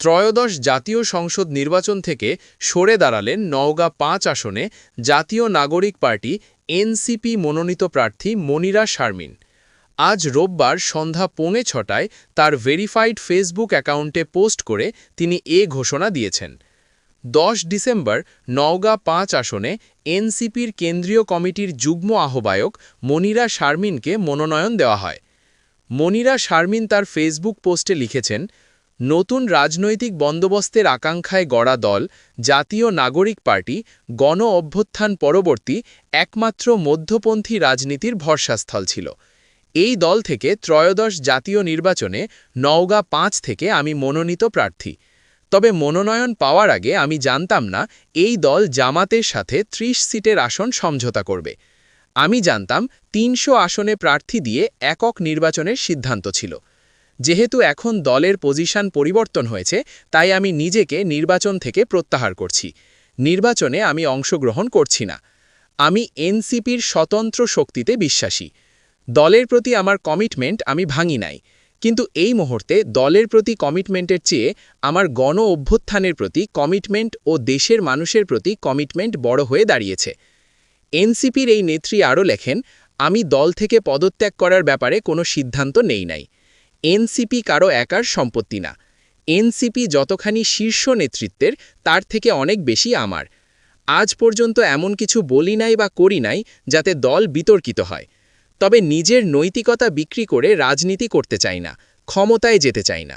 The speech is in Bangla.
ত্রয়োদশ জাতীয় সংসদ নির্বাচন থেকে সরে দাঁড়ালেন নওগাঁ পাঁচ আসনে জাতীয় নাগরিক পার্টি এনসিপি মনোনীত প্রার্থী মনিরা শারমিন। আজ রোববার সন্ধ্যা পৌনে ছটায় তার ভেরিফাইড ফেসবুক অ্যাকাউন্টে পোস্ট করে তিনি এ ঘোষণা দিয়েছেন। দশ ডিসেম্বর নওগাঁ পাঁচ আসনে এনসিপির কেন্দ্রীয় কমিটির যুগ্ম আহ্বায়ক মনিরা শারমিনকে মনোনয়ন দেওয়া হয়। মনিরা শারমিন তার ফেসবুক পোস্টে লিখেছেন, নতুন রাজনৈতিক বন্দোবস্তের আকাঙ্ক্ষায় গড়া দল, জাতীয় নাগরিক পার্টি, গণ অভ্যুত্থান পরবর্তী একমাত্র মধ্যপন্থী রাজনীতির ভরসাস্থল ছিল। এই দল থেকে ত্রয়োদশ জাতীয় নির্বাচনে নওগাঁ পাঁচ থেকে আমি মনোনীত প্রার্থী। তবে মনোনয়ন পাওয়ার আগে আমি জানতাম না এই দল জামাতের সাথে ৩০ সিটের আসন সমঝোতা করবে। আমি জানতাম তিনশো আসনে প্রার্থী দিয়ে একক নির্বাচনের সিদ্ধান্ত ছিল। যেহেতু এখন দলের পজিশন পরিবর্তন হয়েছে, তাই আমি নিজেকে নির্বাচন থেকে প্রত্যাহার করছি। নির্বাচনে আমি অংশগ্রহণ করছি না। আমি এনসিপির স্বতন্ত্র শক্তিতে বিশ্বাসী। দলের প্রতি আমার কমিটমেন্ট আমি ভাঙি নাই। কিন্তু এই মুহূর্তে দলের প্রতি কমিটমেন্টের চেয়ে আমার গণ অভ্যুত্থানের প্রতি কমিটমেন্ট ও দেশের মানুষের প্রতি কমিটমেন্ট বড় হয়ে দাঁড়িয়েছে। এনসিপির এই নেত্রী আরও লেখেন, আমি দল থেকে পদত্যাগ করার ব্যাপারে কোনো সিদ্ধান্ত নেই নাই। এনসিপি কারও একার সম্পত্তি না। এনসিপি যতখানি শীর্ষ নেতৃত্বের, তার থেকে অনেক বেশি আমার। আজ পর্যন্ত এমন কিছু বলি নাই বা করি নাই যাতে দল বিতর্কিত হয়। তবে নিজের নৈতিকতা বিক্রি করে রাজনীতি করতে চাই না ক্ষমতায় যেতে চাই না।